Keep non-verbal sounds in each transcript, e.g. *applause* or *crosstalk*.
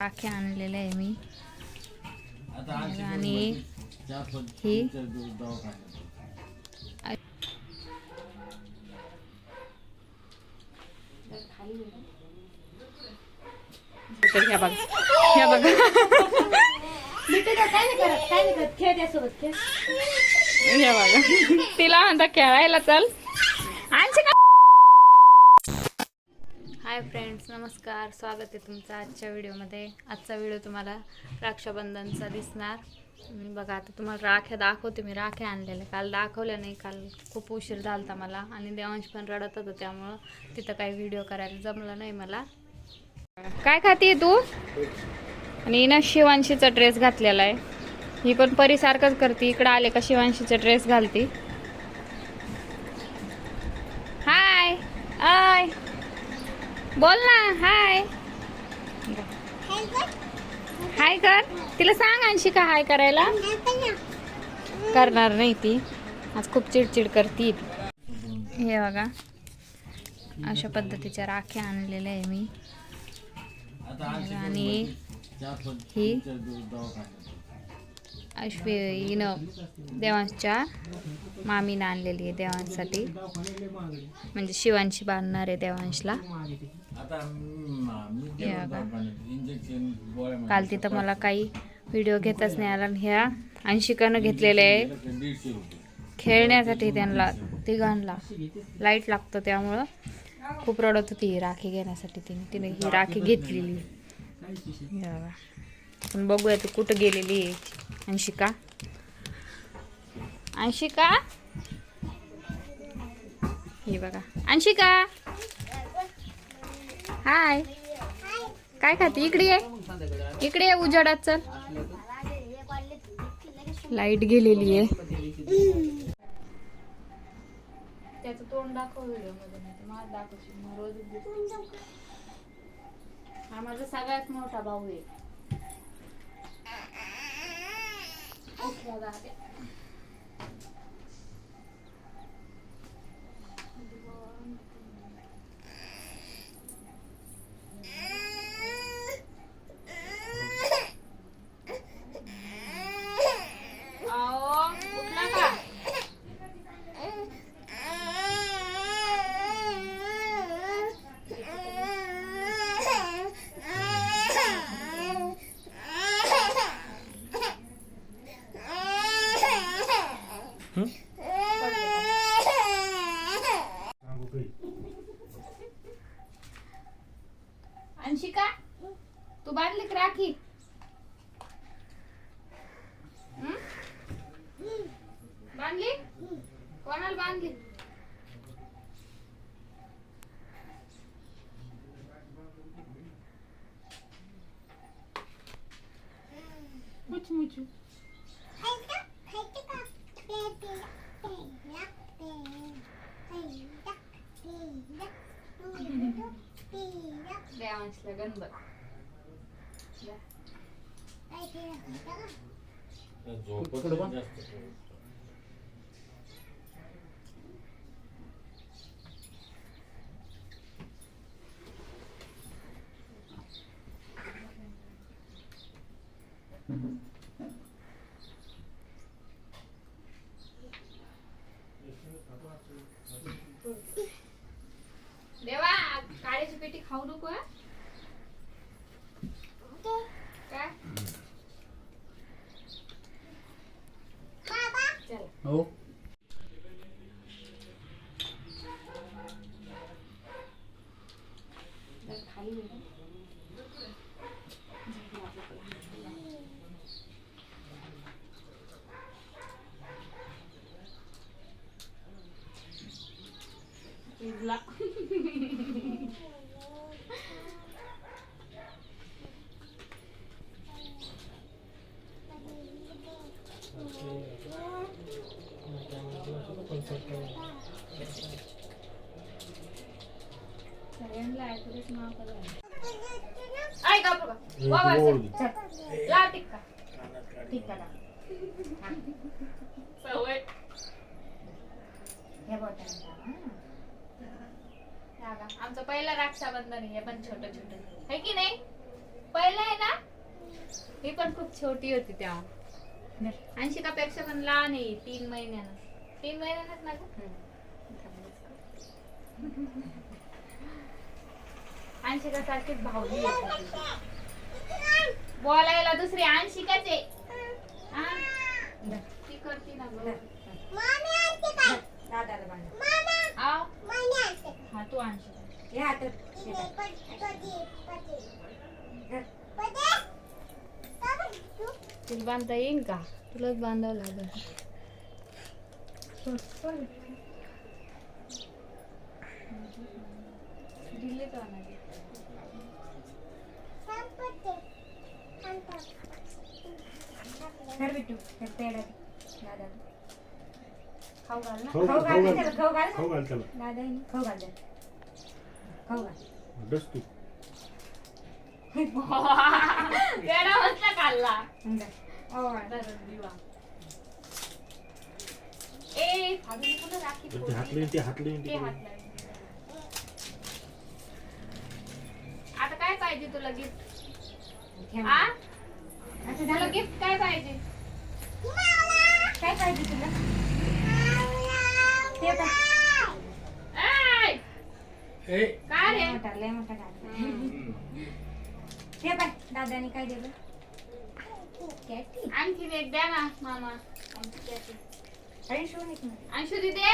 राखी आणलेल्या आहे मी. आणि ही तर ह्या बघा ह्या बघा. ह्या बघा. तिला म्हणता खेळायला चल. आणशी का? हाय फ्रेंड्स नमस्कार. स्वागत आहे तुमचं आजच्या व्हिडिओमध्ये. आजचा व्हिडिओ तुम्हाला रक्षाबंधनचा दिसणार. बघा आता तुम्हाला राख्या दाखवते मी. राख्या आणलेल्या. काल दाखवल्या नाही काल खूप उशीर झाला होता मला. आणि देवांश पण रडत होतं त्यामुळं तिथं काही व्हिडिओ करायला जमलं नाही मला. काय खाते तू? आणि ना शिवांशीचा ड्रेस घातलेला आहे. ही पण परीसारखंच करते. इकडं आले का शिवांशीचा ड्रेस घालती हाय आय बोल ना हाय. हाय कर. तिला सांग आणशी का हाय करायला. करणार नाही ती. आज खूप चिडचिड करती. हे बघा. अशा पद्धतीच्या राख्या आणलेल्या आहे मी. आणि ही अश्वी हिनं देवांच्या मामीनं आणलेली आहे देवांसाठी. म्हणजे शिवांशी बांधणार आहे देवांशला. काल तिथं मला काही व्हिडिओ घेताच नाही आला. आणि ह्या अंशिकानं घेतलेले आहे. खेळण्यासाठी त्यांना तिघांना लाइट लागतं त्यामुळं. खूप रडत होती राखी घेण्यासाठी तिने. तिने ही राखी घेतलेली. पण बघूया ती कुठं गेलेली आहे. अंशिका. अंशिका? हे बघा. अंशिका? हाय. काय खाते? इकडे ये. इकडे ये उजाडात चल. लाइट गेलेली आहे. त्याचं तोंड दाखव व्हिडिओ दाखवशील. रोज हा माझा सगळ्यात मोठा भाऊ आहे. Oh, hold. अंशिका तू बांधली का राखी। हं? बांधली कोणाला बांधली मुचू मुचू देवांशला गंध देवा काळीची पेटी खाऊ नको हं? काय चला हो जरा खाली ये. इजला. सगळ्यांना ऐकूनच नाव करायला. ऐक गप्प गं. वा टिक्का. टिक्का सवय. हे बघा, आमचं पहिलं रक्षाबंधन आहे हे पण छोट छोट आहे की नाही पहिला आहे ना ही पण खूप छोटी होती तेव्हा ऐंशी पेक्षा पण लहान आहे तीन महिन्यानं तीन महिन्यानंच ना गं? ऐंशी *laughs* का सारखीच भावली बोलायला दुसरी ऐंशी काच आहे. हा? ती करते ना गं. दादाला बांधा. आव. हा? तू ऐंशी हे हातात हे टाक. तुला बांधता येईल का? तुलाच बांधावं लागेल. बिट्टू, धर पेढा दे. दादाला. खाऊ घाल ना खाऊ खाऊ खाऊ घाल घाल त्याला, खाऊ घाल. खाऊ घाल त्याला दादा खाऊ घाल त्याला. खाऊ घाल. बस तू *laughs* *laughs* पेढा मस्त खाल्ला हं, धर. ओ, ए फाडून कुठं राखी ते फोडली? हातले ते हातले ते हात लावले. आता काय पाहिजे तुला गिफ्ट. आ तुला. गिफ्ट काय पाहिजे काय पाहिजे तुला ते पाय. ऐ, ए काय लय रे मोठा लय मोठा गाडी. ते पाय दादाने काय दिलं कॅटी आणखीन एक द्या ना मामा आमची कॅटी. अंशू दिदे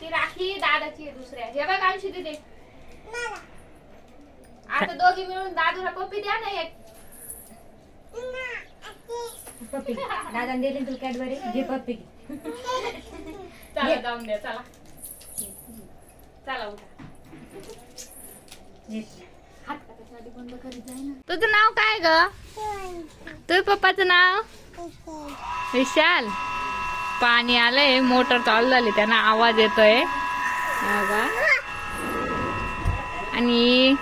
ती राखी दादाची आहे दुसऱ्या. हे बघ अंशू दिदे. आता दोघी मिळून दादूला पप्पी द्या ना एक. पप्पी दादाने दिली तुला कॅडबरी? घे पप्पी. घे. चला जाऊन द्या चला. चला उठा. तुझं नाव काय ग? तुझ्या पप्पाचं नाव? विशाल. पाणी आलंय मोटर चालू झाली त्यांना आवाज येतोय. आणि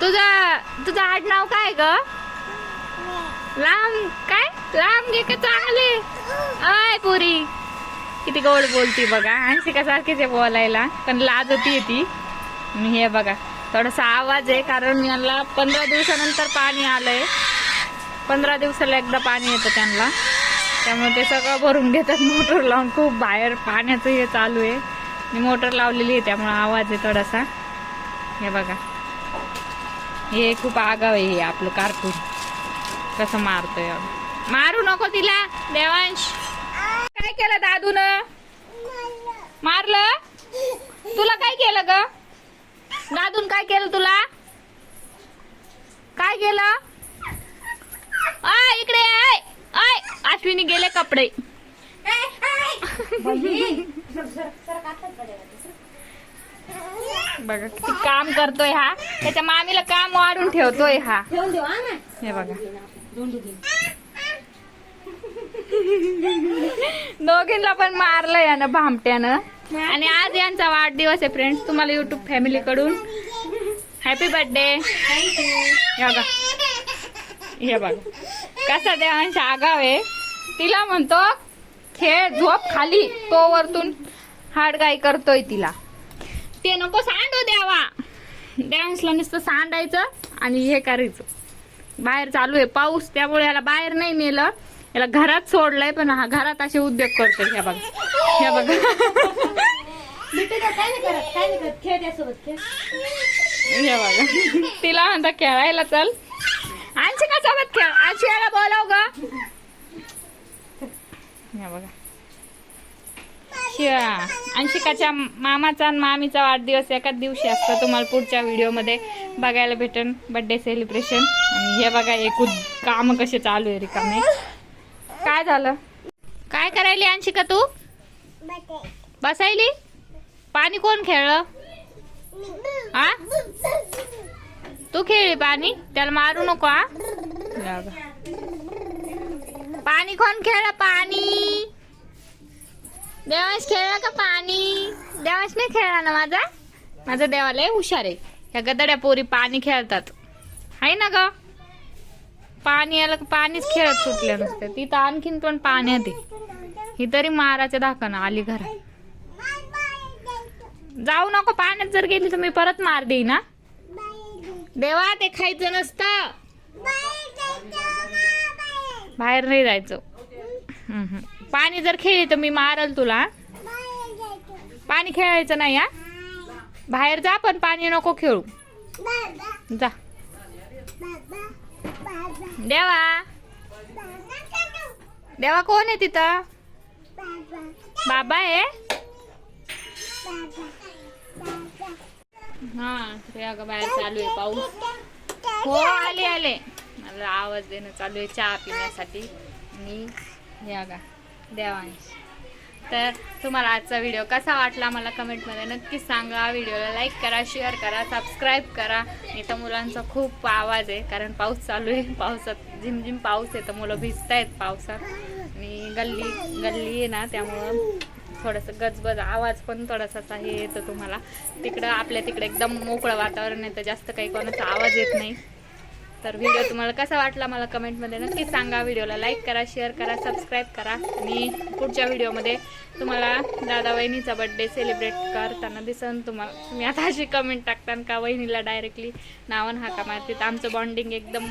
तुझा तुझं आडनाव काय ग? लांब काय? लांब घे का चांगले? आय पुरी. किती गोड बोलती बघा. आणखी सारखीच आहे बोलायला पण लाज होती ती. मी हे बघा थोडासा आवाज आहे कारण यांना पंधरा दिवसानंतर पाणी आलंय. पंधरा दिवसाला एकदा पाणी येतं त्यांना. त्यामुळे ते सगळं भरून घेतात. मोटर लावून खूप बाहेर पाण्याचं हे चालू आहे. मी मोटर लावलेली आहे त्यामुळे आवाज आहे थोडासा. हे बघा. हे खूप आगाव आहे हे आपलं कारकून कसं मारतोय मारू नको तिला देवांश. काय केलं दादून? मारलं? तुला काय केलं ग? दादून काय केलं तुला? काय केलं? आय इकडे आय आय. अश्विनी गेले कपडे. बघा किती काम करतोय हा. त्याच्या मामीला काम वाढून ठेवतोय हा. हा ना? हे बघा. दोघींना पण मारलं यानं भामट्यानं. आणि आज यांचा वाढदिवस आहे फ्रेंड्स तुम्हाला युट्यूब फॅमिली कडून. हॅपी बर्थडे हे बघा. हे बघा. कसा देवांश आगाव आहे. तिला म्हणतो खेळ झोप खाली तो वरतून हाडगाय करतोय तिला. ते नको सांडू द्यावा डॅन्सला नुसतं सांडायचं आणि हे करायचं. बाहेर चालू आहे पाऊस त्यामुळे याला बाहेर नाही नेलं. याला घरात सोडलंय पण हा घरात असे उद्योग करतोय ह्या बघा. हे बघा. हे बघा. तिला म्हणता खेळायला चल. आणखी का सोबत खेळ आणखी याला बोलाव ग. या बघा. शिवा अंशिकाच्या मामाचा आणि मामीचा वाढदिवस एकाच दिवशी असतो तुम्हाला पुढच्या व्हिडिओमध्ये बघायला भेटेल बड्डे सेलिब्रेशन आणि हे बघा एकूण काम कसे चालू आहे रिकामे. काय झालं? काय करायली अंशिका तू? बसायली? पाणी कोण खेळलं आ? तू खेळली पाणी? त्याला मारू नको हा या पाणी कोण खेळ पाणी. देवास खेळला का पाणी? देवास नाही खेळला ना माझा? माझा देवाला हुशार आहे. ह्या गदड्या पोरी पाणी खेळतात. आहे ना ग? पाणी आलं का पाणीच खेळत सुटले नसते तिथं आणखीन पण पाण्यात आहे. ही तरी माराच्या दाखवणं आली घरात जाऊ नको पाण्यात जर गेली तर मी परत मार देई ना देवा ते खायचं नसतं. बाहेर नाही जायचं. पाणी जर खेळली तर मी मारल तुला. पाणी खेळायचं नाही हा? बाहेर जा पण पाणी नको खेळू. जा. देवा. देवा कोण आहे तिथं? बाबा आहे? हा अगं बाहेर चालू आहे पाऊस. हो आले आले. त्याला आवाज देणं चालू आहे चहा पिण्यासाठी. आणि या गा देवांश. तर तुम्हाला आजचा व्हिडिओ कसा वाटला मला कमेंटमध्ये नक्कीच सांगा. व्हिडिओला लाईक करा शेअर करा सबस्क्राईब करा. इथं मुलांचा खूप आवाज आहे कारण पाऊस चालू आहे. पावसात झिमझिम पाऊस आहे तर मुलं भिजत आहेत पावसात. आणि गल्ली गल्ली आहे ना त्यामुळं थोडंसं गजबज आवाज पण थोडासा हे येतो तुम्हाला तिकडं आपल्या तिकडे एकदम मोकळं वातावरण आहे तर जास्त काही कोणाचा आवाज येत नाही. तर व्हिडिओ तुम्हाला कसा वाटला मला कमेंटमध्ये नक्की सांगा. व्हिडिओला लाईक करा शेअर करा सबस्क्राईब करा. आणि पुढच्या व्हिडिओमध्ये तुम्हाला दादा वहिनीचा बड्डे सेलिब्रेट करताना दिसन. तुम्हाला तुम्ही आता अशी कमेंट टाकता का? वहिनीला डायरेक्टली नावन हाका मारते. तर आमचं बॉन्डिंग एकदम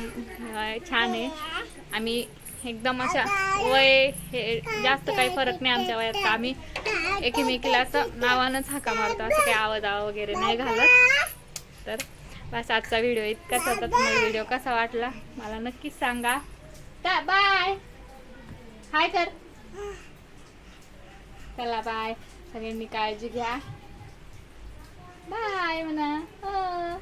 छान आहे. आम्ही एकदम अशा वय हे जास्त काही फरक नाही आमच्या वयात. तर आम्ही एकमेकीला असं नावानंच हाका मारतो. असं काही आवाज वगैरे नाही घालत. तर बस आजचा व्हिडिओ इतकाच होता तुम्हाला व्हिडिओ कसा वाटला मला नक्कीच सांगा. बाय हाय कर चला बाय सगळ्यांनी काळजी घ्या. बाय म्हणा. हो.